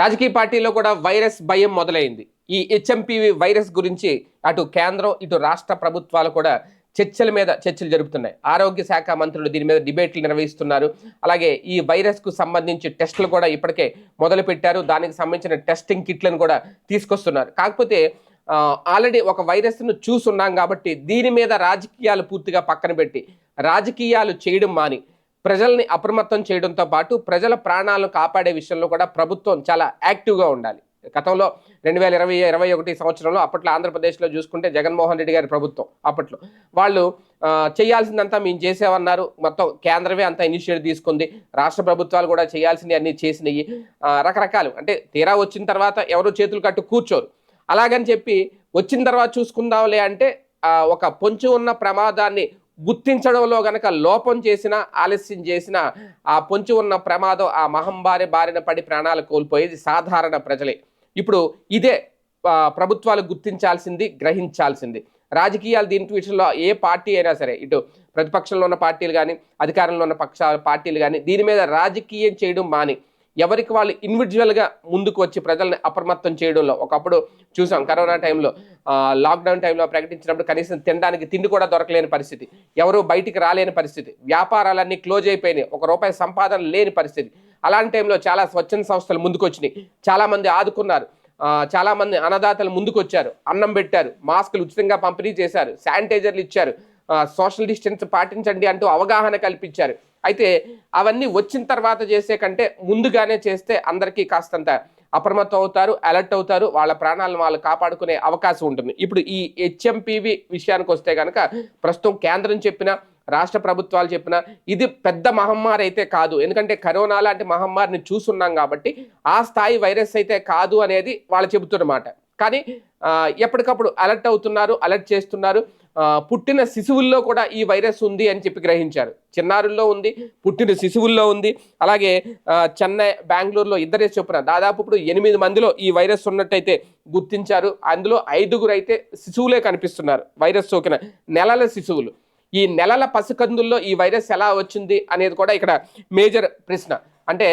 రాజకీయ పార్టీలో కూడా వైరస్ భయం మొదలైంది. ఈ హెచ్ఎంపీవి వైరస్ గురించి అటు కేంద్రం ఇటు రాష్ట్ర ప్రభుత్వాలు కూడా చర్చల మీద చర్చలు జరుపుతున్నాయి. ఆరోగ్య శాఖ మంత్రులు దీని మీద డిబేట్లు నిర్వహిస్తున్నారు. అలాగే ఈ వైరస్కు సంబంధించి టెస్టులు కూడా ఇప్పటికే మొదలుపెట్టారు. దానికి సంబంధించిన టెస్టింగ్ కిట్లను కూడా తీసుకొస్తున్నారు. కాకపోతే ఆల్రెడీ ఒక వైరస్ను చూసున్నాం కాబట్టి దీని మీద రాజకీయాలు పూర్తిగా పక్కన పెట్టి రాజకీయాలు చేయడం మాని ప్రజల్ని అప్రమత్తం చేయడంతో పాటు ప్రజల ప్రాణాలను కాపాడే విషయంలో కూడా ప్రభుత్వం చాలా యాక్టివ్గా ఉండాలి. గతంలో రెండు వేల ఇరవై ఇరవై ఒకటి సంవత్సరంలో అప్పట్లో ఆంధ్రప్రదేశ్లో చూసుకుంటే జగన్మోహన్ రెడ్డి గారి ప్రభుత్వం అప్పట్లో. వాళ్ళు చేయాల్సిందంతా మేము చేసామన్నారు మొత్తం కేంద్రమే అంతా ఇనిషియేటివ్ తీసుకుంది. రాష్ట్ర ప్రభుత్వాలు కూడా చేయాల్సినవి అన్ని చేసినాయి. రకరకాలు. అంటే తీరా వచ్చిన తర్వాత ఎవరు చేతులు కట్టు కూర్చోరు. అలాగని చెప్పి వచ్చిన తర్వాత చూసుకుందాంలే అంటే ఒక పొంచి ఉన్న ప్రమాదాన్ని గుర్తించడంలో గనక లోపం చేసిన ఆలస్యం చేసిన ఆ పొంచి ఉన్న ప్రమాదం ఆ మహమ్మారి బారిన పడి ప్రాణాలు కోల్పోయేది సాధారణ ప్రజలే. ఇప్పుడు ఇదే ప్రభుత్వాలు గుర్తించాల్సింది గ్రహించాల్సింది. రాజకీయాలు దీని విషయంలో ఏ పార్టీ అయినా సరే ఇటు ప్రతిపక్షంలో ఉన్న పార్టీలు కానీ అధికారంలో ఉన్న పక్ష పార్టీలు కానీ దీని మీద రాజకీయం చేయడం మాని. ఎవరికి వాళ్ళు ఇండివిజువల్గా ముందుకు వచ్చి ప్రజల్ని అప్రమత్తం చేయడంలో ఒకప్పుడు చూసాం కరోనా టైంలో లాక్డౌన్ టైంలో ప్రకటించినప్పుడు కనీసం తినడానికి తిండి కూడా దొరకలేని పరిస్థితి. ఎవరు బయటికి రాలేని పరిస్థితి. వ్యాపారాలన్నీ క్లోజ్ అయిపోయినాయి. ఒక రూపాయి సంపాదన లేని పరిస్థితి. అలాంటి టైంలో చాలా స్వచ్ఛంద సంస్థలు ముందుకు వచ్చినాయి చాలామంది ఆదుకున్నారు. చాలామంది అన్నదాతలు ముందుకు వచ్చారు అన్నం పెట్టారు. మాస్కులు ఉచితంగా పంపిణీ చేశారు. శానిటైజర్లు ఇచ్చారు. సోషల్ డిస్టెన్స్ పాటించండి అంటూ అవగాహన కల్పించారు. అయితే అవన్నీ వచ్చిన తర్వాత చేసే కంటే ముందుగానే చేస్తే అందరికీ కాస్తంత అప్రమత్తం అవుతారు అలర్ట్ అవుతారు వాళ్ళ ప్రాణాలను వాళ్ళు కాపాడుకునే అవకాశం ఉంటుంది. ఇప్పుడు ఈ హెచ్ఎంపీవి విషయానికి వస్తే కనుక ప్రస్తుతం కేంద్రం చెప్పిన రాష్ట్ర ప్రభుత్వాలు చెప్పిన ఇది పెద్ద మహమ్మారి అయితే కాదు. ఎందుకంటే కరోనా లాంటి మహమ్మారిని చూసున్నాం కాబట్టి ఆ స్థాయి వైరస్ అయితే కాదు అనేది వాళ్ళు చెబుతున్నమాట. కానీ ఎప్పటికప్పుడు అలర్ట్ అవుతున్నారు అలర్ట్ చేస్తున్నారు. పుట్టిన శిశువుల్లో కూడా ఈ వైరస్ ఉంది అని చెప్పి గ్రహించారు. చిన్నారుల్లో ఉంది పుట్టిన శిశువుల్లో ఉంది. అలాగే చెన్నై బెంగళూరులో ఇద్దరే చొప్పున దాదాపు ఇప్పుడు ఎనిమిది మందిలో ఈ వైరస్ ఉన్నట్టయితే గుర్తించారు. అందులో ఐదుగురు అయితే శిశువులే కనిపిస్తున్నారు వైరస్ సోకిన నెలల శిశువులు. ఈ నెలల పసికందుల్లో ఈ వైరస్ ఎలా వచ్చింది అనేది కూడా ఇక్కడ మేజర్ ప్రశ్న. అంటే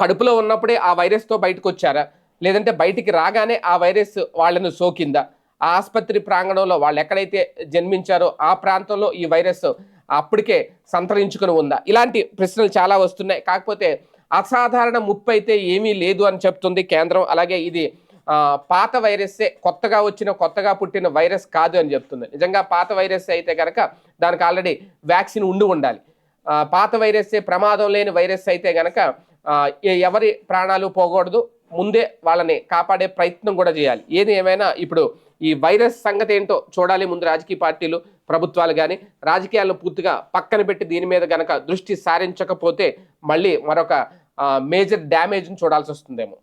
కడుపులో ఉన్నప్పుడే ఆ వైరస్తో బయటకు వచ్చారా లేదంటే బయటికి రాగానే ఆ వైరస్ వాళ్ళను సోకిందా? ఆ ఆసుపత్రి ప్రాంగణంలో వాళ్ళు ఎక్కడైతే జన్మించారో ఆ ప్రాంతంలో ఈ వైరస్ అప్పటికే సంతరించుకుని ఉందా? ఇలాంటి ప్రశ్నలు చాలా వస్తున్నాయి. కాకపోతే అసాధారణ ముప్పు అయితే ఏమీ లేదు అని చెప్తుంది కేంద్రం. అలాగే ఇది పాత వైరస్సే కొత్తగా వచ్చిన కొత్తగా పుట్టిన వైరస్ కాదు అని చెప్తుంది. నిజంగా పాత వైరస్ అయితే కనుక దానికి ఆల్రెడీ వ్యాక్సిన్ ఉండి ఉండాలి. పాత వైరస్సే ప్రమాదం లేని వైరస్ అయితే కనుక ఎవరి ప్రాణాలు పోకూడదు. ముందే వాళ్ళని కాపాడే ప్రయత్నం కూడా చేయాలి. ఏది ఏమైనా ఇప్పుడు ఈ వైరస్ సంగతి ఏంటో చూడాలి ముందు రాజకీయ పార్టీలు ప్రభుత్వాలు కానీ రాజకీయాలను పూర్తిగా పక్కన పెట్టి దీని మీద గనక దృష్టి సారించకపోతే మళ్ళీ మరొక మేజర్ డ్యామేజ్ని చూడాల్సి వస్తుందేమో.